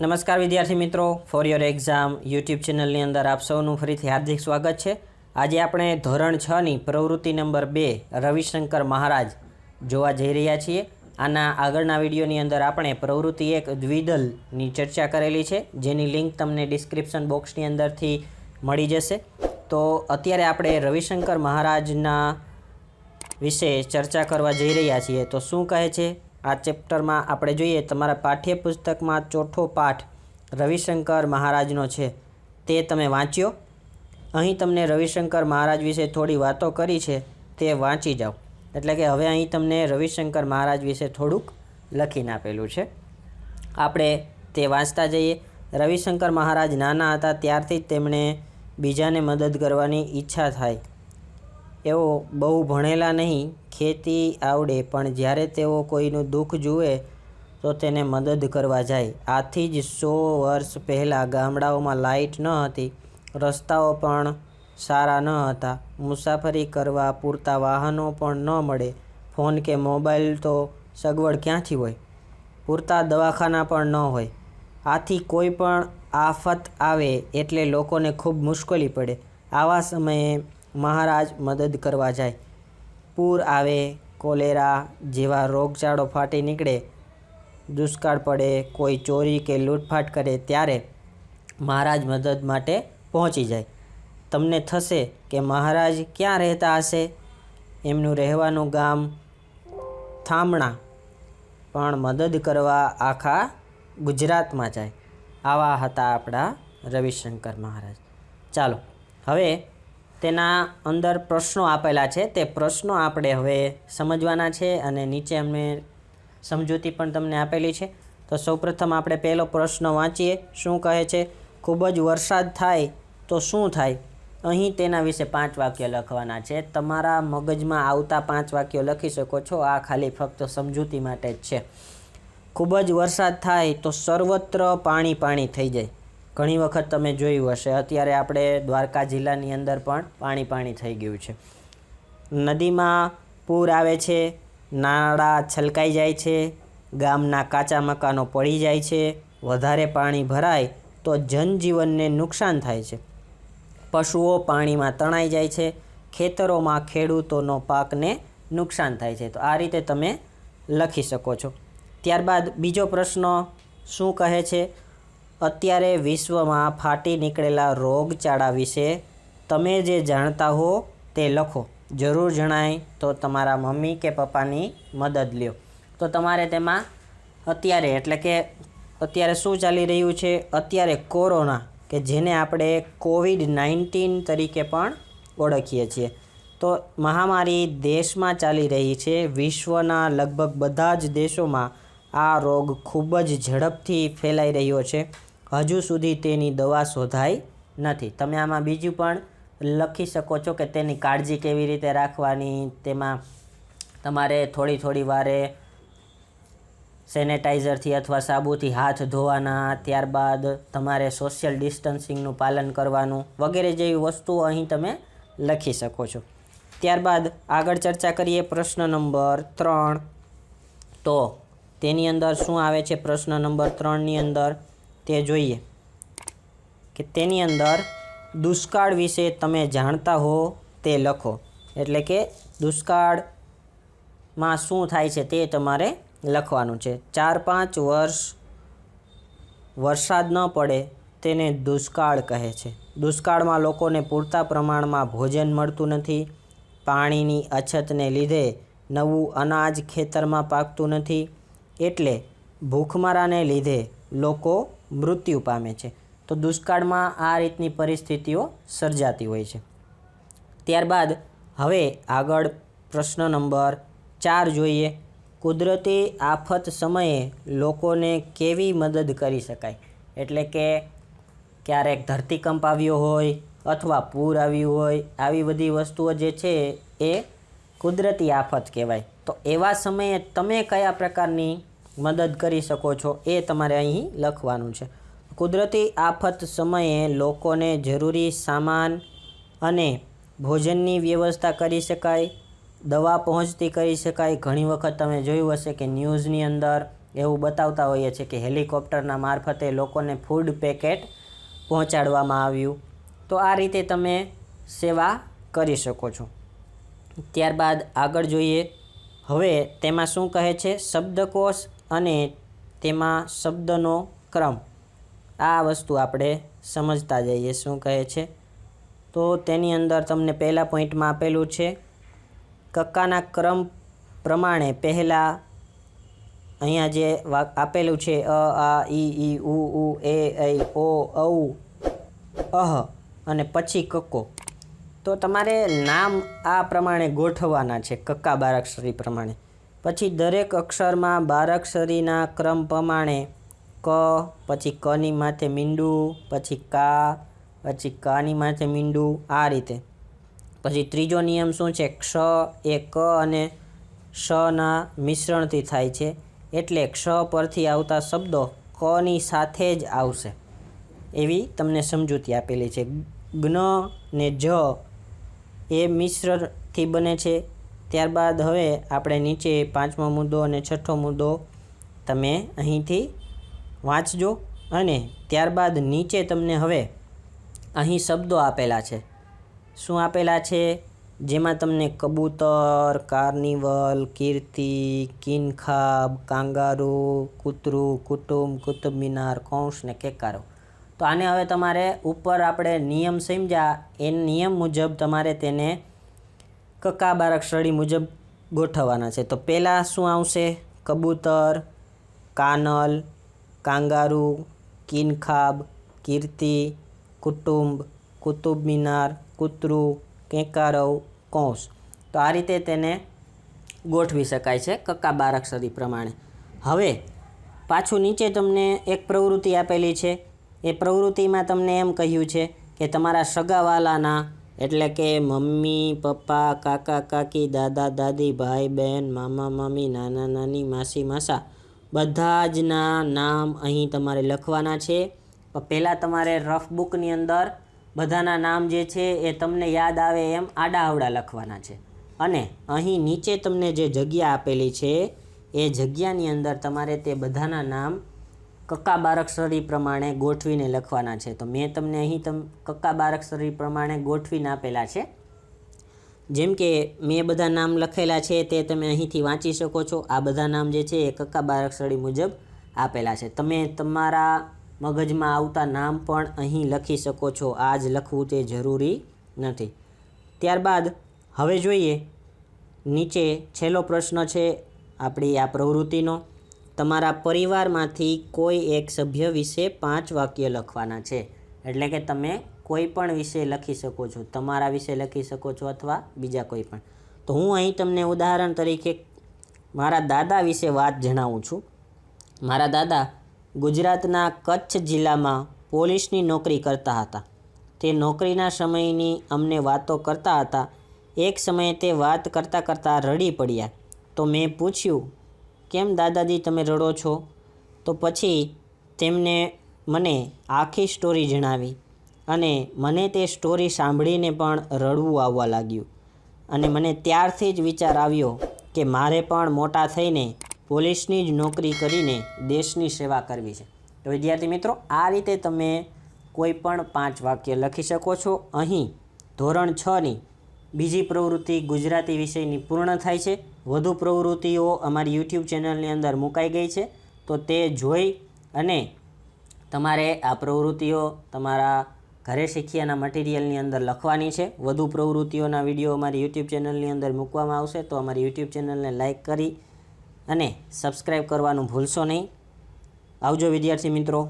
નમસ્કાર વિદ્યાર્થી મિત્રો ફોર યોર એક્ઝામ યુટ્યુબ ચેનલની અંદર આપ સૌનું ફરીથી હાર્દિક સ્વાગત છે. આજે આપણે ધોરણ છની પ્રવૃત્તિ નંબર બે, રવિશંકર મહારાજ જોવા જઈ રહ્યા છીએ. આના આગળના વિડીયોની અંદર આપણે પ્રવૃત્તિ એક દ્વિદલની ચર્ચા કરેલી છે, જેની લિંક તમને ડિસ્ક્રિપ્શન બોક્સની અંદરથી મળી જશે. તો અત્યારે આપણે રવિશંકર મહારાજના વિશે ચર્ચા કરવા જઈ રહ્યા છીએ. તો શું કહે છે? આ ચેપ્ટરમાં આપણે જોઈએ તમારા પાઠ્યપુસ્તકમાં ચોથો પાઠ રવિશંકર મહારાજનો છે. તે તમે વાંચ્યો? અહીં તમને રવિશંકર મહારાજ વિશે થોડી વાતો કરી છે, તે વાંચી જાઓ. એટલે કે હવે અહીં તમને રવિશંકર મહારાજ વિશે થોડુંક લખીને આપેલું છે. આપણે તે વાંચતા જઈએ. રવિશંકર મહારાજ નાના હતા ત્યારથી જ તેમણે બીજાને મદદ કરવાની ઈચ્છા થાય. એઓ બહુ ભણેલા નહીં ખેતી આવડે, પણ જ્યારે તેઓ કોઈનું દુઃખ જુએ, તો તેને મદદ કરવા જાય. આથી જ સો વર્ષ પહેલાં ગામડાઓમાં લાઇટ ન હતી, રસ્તાઓ પણ સારા ન હતા. મુસાફરી કરવા પૂરતા વાહનો પણ ન મળે. ફોન કે મોબાઈલ તો સગવડ ક્યાંથી હોય? પૂરતા દવાખાના પણ ન હોય. આથી કોઈ પણ આફત આવે એટલે લોકોને ખૂબ મુશ્કેલી પડે. આવા સમયે મહારાજ મદદ કરવા જાય. પૂર આવે, કોલેરા જેવા રોગચાળો ફાટી નીકળે, દુષ્કાળ પડે, કોઈ ચોરી કે લૂંટફાટ કરે ત્યારે મહારાજ મદદ માટે પહોંચી જાય. તમને થશે કે મહારાજ ક્યાં રહેતા હશે? એમનું રહેવાનું ગામ થામણા. પણ મદદ કરવા આખા ગુજરાતમાં જાય. આવા હતા આપણા રવિશંકર મહારાજ. ચાલો, હવે તેના અંદર પ્રશ્નો આપેલા છે. તે પ્રશ્નો આપણે હવે સમજવાના છે અને નીચે અમને સમજૂતી પણ તમને આપેલી છે. તો સૌપ્રથમ આપણે પહેલો પ્રશ્ન વાંચીએ. શું કહે છે? ખૂબ જ વરસાદ થાય તો શું થાય? અહીં તેના વિશે પાંચ વાક્ય લખવાના છે. તમારા મગજમાં આવતા પાંચ વાક્યો લખી શકો છો. આ ખાલી ફક્ત સમજૂતી માટે જ છે. ખૂબ જ વરસાદ થાય તો સર્વત્ર પાણી પાણી થઈ જાય. ઘણી વખત તમે જોયું હશે. અત્યારે આપણે દ્વારકા જિલ્લાની અંદર પણ પાણી પાણી થઈ ગયું છે. નદીમાં પૂર આવે છે, નાળા છલકાઈ જાય છે, ગામના કાચા મકાનો પડી જાય છે, વધારે પાણી ભરાય તો જનજીવનને નુકસાન થાય છે. પશુઓ પાણીમાં તણાઈ જાય છે, ખેતરોમાં ખેડૂતોનો પાકને નુકસાન થાય છે. તો આ રીતે તમે લખી શકો છો. ત્યારબાદ બીજો પ્રશ્ન શું કહે છે? અત્યારે વિશ્વમાં ફાટી નીકળેલા રોગચાળા વિશે તમે જે જાણતા હો તે લખો. જરૂર જણાય તો તમારા મમ્મી કે પપ્પાની મદદ લ્યો. તો તમારે તેમાં અત્યારે એટલે કે અત્યારે શું ચાલી રહ્યું છે? અત્યારે કોરોના, કે જેને આપણે કોવિડ નાઇન્ટીન તરીકે પણ ઓળખીએ છીએ. તો મહામારી દેશમાં ચાલી રહી છે. વિશ્વના લગભગ બધા જ દેશોમાં આ રોગ ખૂબ જ ઝડપથી ફેલાઈ રહ્યો છે. હજુ સુધી તેની દવા શોધાઈ નથી. તમે આમાં બીજું પણ લખી શકો છો કે તેની કાળજી કેવી રીતે રાખવાની, તેમાં તમારે થોડી થોડી વારે સેનેટાઈઝરથી અથવા સાબુથી હાથ ધોવાના, ત્યારબાદ તમારે સોશિયલ ડિસ્ટન્સિંગનું પાલન કરવાનું વગેરે જેવી વસ્તુઓ અહીં તમે લખી શકો છો. ત્યારબાદ આગળ ચર્ચા કરીએ પ્રશ્ન નંબર ત્રણ. તો તેની અંદર શું આવે છે? પ્રશ્ન નંબર ત્રણની અંદર તે જોઈએ કે તેની અંદર દુષ્કાળ વિશે તમે જાણતા હો તે લખો. એટલે કે દુષ્કાળમાં શું થાય છે તે તમારે લખવાનું છે. ચાર પાંચ વર્ષ વરસાદ ન પડે તેને દુષ્કાળ કહે છે. દુષ્કાળમાં લોકોને પૂરતા પ્રમાણમાં ભોજન મળતું નથી. પાણીની અછતને લીધે નવું અનાજ ખેતરમાં પાકતું નથી. એટલે ભૂખમરાને લીધે લોકો મૃત્યુ પામે છે. તો દુષ્કાળમાં આ રીતની પરિસ્થિતિઓ સર્જાતી હોય છે. ત્યારબાદ હવે આગળ પ્રશ્ન નંબર ચાર જોઈએ. કુદરતી આફત સમયે લોકોને કેવી મદદ કરી શકાય? એટલે કે ક્યારેક ધરતીકંપ આવ્યો હોય અથવા પૂર આવ્યું હોય, આવી બધી વસ્તુઓ જે છે એ કુદરતી આફત કહેવાય. તો એવા સમયે તમે કયા પ્રકારની મદદ કરી શકો છો એ તમારે અહીં લખવાનું છે. કુદરતી આફત સમયે લોકોને જરૂરી સામાન અને ભોજનની વ્યવસ્થા કરી શકાય, દવા પહોંચતી કરી શકાય. ઘણી વખત તમે જોયું હશે કે ન્યૂઝની અંદર એવું બતાવતા હોઈએ છીએ કે હેલિકોપ્ટરના મારફતે લોકોને ફૂડ પેકેટ પહોંચાડવામાં આવ્યું. તો આ રીતે તમે સેવા કરી શકો છો. ત્યારબાદ આગળ જોઈએ. હવે તેમાં શું કહે છે? શબ્દકોશ અને તેમાં શબ્દનો ક્રમ. આ વસ્તુ આપણે સમજતા જઈએ, શું કહે છે? તો તેની અંદર તમને પહેલા પોઈન્ટમાં આપેલું છે, કક્કાના ક્રમ પ્રમાણે પહેલાં અહીંયા જે વા- આપેલું છે, અ, આ, ઈ ઈ, ઉ ઉ, એ, ઐ, ઓ, ઔ, અહ અને પછી કક્કો. તો તમારે નામ આ પ્રમાણે ગોઠવવાના છે, કક્કા બારાક્ષરી પ્રમાણે. પછી દરેક અક્ષરમાં બારાક્ષરીના ક્રમ પ્રમાણે ક, પછી કની માથે મીંડું, પછી કા, પછી કાની માથે મીંડું, આ રીતે. પછી ત્રીજો નિયમ શું છે? ક્ષ એ ક અને ષના મિશ્રણથી થાય છે. એટલે ક્ષ પરથી આવતા શબ્દો કની સાથે જ આવશે. એવી તમને સમજૂતી આપેલી છે. જ્ઞ ને જ એ મિશ્રથી બને છે. ત્યારબાદ હવે આપણે નીચે પાંચમો મુદ્દો અને છઠ્ઠો મુદ્દો તમે અહીંથી વાંચજો અને ત્યારબાદ નીચે તમને હવે અહીં શબ્દો આપેલા છે. શું આપેલા છે? જેમાં તમને કબૂતર, કાર્નિવલ, કીર્તિ, કિનખાબ, કાંગારૂ, કૂતરું, કુટુંબ કુતુબ મિનાર કૌંસ ને કેકારો. તો આને હવે તમારે ઉપર આપણે નિયમ સમજ્યા. એ નિયમ મુજબ તમારે તેને કક્કા બારાક્ષરી મુજબ ગોઠવવાના છે. તો પહેલાં શું આવશે? કબૂતર, કાનલ, કાંગારૂ, કિનખાબ, કીર્તિ, કુટુંબ, કુતુબ મિનાર, કૂતરું, કેંકારવ, કૌંસ. તો આ રીતે તેને ગોઠવી શકાય છે કક્કા બારાક્ષરી પ્રમાણે. હવે પાછું નીચે તમને એક પ્રવૃત્તિ આપેલી છે. એ પ્રવૃત્તિમાં તમને એમ કહ્યું છે કે તમારા સગાવાલાના એટલે કે મમ્મી, પપ્પા, કાકા, કાકી, દાદા, દાદી, ભાઈ, બહેન, મામા, મામી, નાના, નાની, માસી, માસા બધા જ નામ અહીં તમારે લખવાના છે. પહેલાં તમારે રફ બુકની અંદર બધાના નામ જે છે એ તમને યાદ આવે એમ આડા આવડા લખવાના છે. અને અહીં નીચે તમને જે જગ્યા આપેલી છે એ જગ્યાની અંદર તમારે તે બધાના નામ કક્કા બારાક્ષરી પ્રમાણે ગોઠવીને લખવાના છે. તો મેં તમને અહીં તમ, કક્કા બારાક્ષરી પ્રમાણે ગોઠવીને આપેલા છે. જેમ કે મેં બધા નામ લખેલા છે તે તમે અહીંથી વાંચી શકો છો. આ બધા નામ જે છે એ કક્કા બારાક્ષરી મુજબ આપેલા છે. તમે તમારા મગજમાં આવતા નામ પણ અહીં લખી શકો છો. આ જ લખવું તે જરૂરી નથી. ત્યારબાદ હવે જોઈએ. નીચે છેલ્લો પ્રશ્ન છે આપણી આ પ્રવૃત્તિનો. તમારા પરિવારમાંથી કોઈ એક સભ્ય વિશે પાંચ વાક્ય લખવાના છે. એટલે કે તમે કોઈ પણ વિશે લખી શકો છો. તમારા વિશે લખી શકો છો અથવા બીજા કોઈ પણ. તો હું અહીં તમને ઉદાહરણ તરીકે મારા દાદા વિશે વાત જણાવું છું. મારા દાદા ગુજરાતના કચ્છ જિલ્લામાં પોલીસની નોકરી કરતા હતા. તે નોકરીના સમયની અમને વાતો કરતા હતા. એક સમયે તે વાત કરતાં કરતાં રડી પડ્યા. તો મેં પૂછ્યું કેમ દાદાજી તમે રડો છો? તો પછી તેમને મને આખી સ્ટોરી જણાવી અને મને તે સ્ટોરી સાંભળીને પણ રડવું આવવા લાગ્યું. અને મને ત્યારથી જ વિચાર આવ્યો કે મારે પણ મોટા થઈને પોલીસની જ નોકરી કરીને દેશની સેવા કરવી છે. તો વિદ્યાર્થી મિત્રો, આ રીતે તમે કોઈ પણ પાંચ વાક્ય લખી શકો છો. અહીં ધોરણ છની બીજી પ્રવૃત્તિ ગુજરાતી વિષયની પૂર્ણ થાય છે. વધુ પ્રવૃત્તિઓ અમારી યુટ્યુબ ચેનલની અંદર મુકાઈ ગઈ છે. તો તે જોઈ અને તમારે આ પ્રવૃત્તિઓ તમારા ઘરે શીખ્યાના મટીરિયલની અંદર લખવાની છે. વધુ પ્રવૃત્તિઓના વીડિયો અમારી યુટ્યુબ ચેનલની અંદર મૂકવામાં આવશે. તો અમારી યુટ્યુબ ચેનલને લાઇક કરી અને સબસ્ક્રાઈબ કરવાનું ભૂલશો નહીં. આવજો વિદ્યાર્થી મિત્રો.